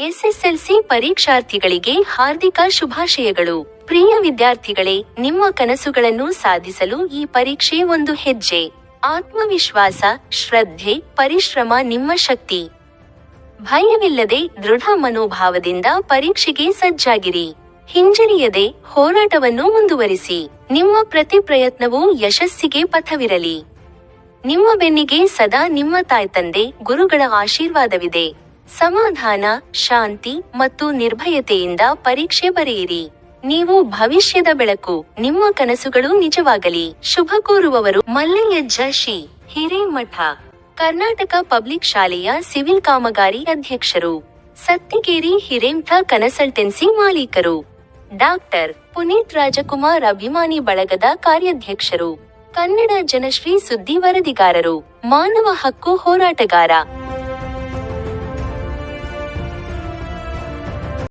SSLC ಪರೀಕ್ಷಾರ್ಥಿಗಳಿಗೆ ಹಾರ್ದಿಕ ಶುಭಾಶಯಗಳು. ಪ್ರಿಯ ವಿದ್ಯಾರ್ಥಿಗಳೇ, ನಿಮ್ಮ ಕನಸುಗಳನ್ನು ಸಾಧಿಸಲು ಈ ಪರೀಕ್ಷೆ ಒಂದು ಹೆಜ್ಜೆ. ಆತ್ಮವಿಶ್ವಾಸ, ಶ್ರದ್ಧೆ, ಪರಿಶ್ರಮ ನಿಮ್ಮ ಶಕ್ತಿ. ಭಯವಿಲ್ಲದೆ ದೃಢ ಮನೋಭಾವದಿಂದ ಪರೀಕ್ಷೆಗೆ ಸಜ್ಜಾಗಿರಿ. ಹಿಂಜರಿಯದೆ ಹೋರಾಟವನ್ನು ಮುಂದುವರಿಸಿ. ನಿಮ್ಮ ಪ್ರತಿ ಪ್ರಯತ್ನವೂ ಯಶಸ್ಸಿಗೆ ಪಥವಿರಲಿ. ನಿಮ್ಮ ಬೆನ್ನಿಗೆ ಸದಾ ನಿಮ್ಮ ತಾಯ್ತಂದೆ ಗುರುಗಳ ಆಶೀರ್ವಾದವಿದೆ. ಸಮಾಧಾನ, ಶಾಂತಿ ಮತ್ತು ನಿರ್ಭಯತೆಯಿಂದ ಪರೀಕ್ಷೆ ಬರೆಯಿರಿ. ನೀವು ಭವಿಷ್ಯದ ಬೆಳಕು, ನಿಮ್ಮ ಕನಸುಗಳು ನಿಜವಾಗಲಿ. ಶುಭ ಕೋರುವವರು ಮಲ್ಲಯ್ಯ ಜಶಿ, ಹಿರೇಮಠ. ಕರ್ನಾಟಕ ಪಬ್ಲಿಕ್ ಶಾಲೆಯ ಸಿವಿಲ್ ಕಾಮಗಾರಿ ಅಧ್ಯಕ್ಷರು. ಸತ್ತಿಗೇರಿ ಹಿರೇಮಠ ಕನ್ಸಲ್ಟೆನ್ಸಿ ಮಾಲೀಕರು. ಡಾಕ್ಟರ್ ಪುನೀತ್ ರಾಜಕುಮಾರ್ ಅಭಿಮಾನಿ ಬಳಗದ ಕಾರ್ಯಾಧ್ಯಕ್ಷರು. ಕನ್ನಡ ಜನಶ್ರೀ ಸುದ್ದಿ ವರದಿಗಾರರು. ಮಾನವ ಹಕ್ಕು ಹೋರಾಟಗಾರ.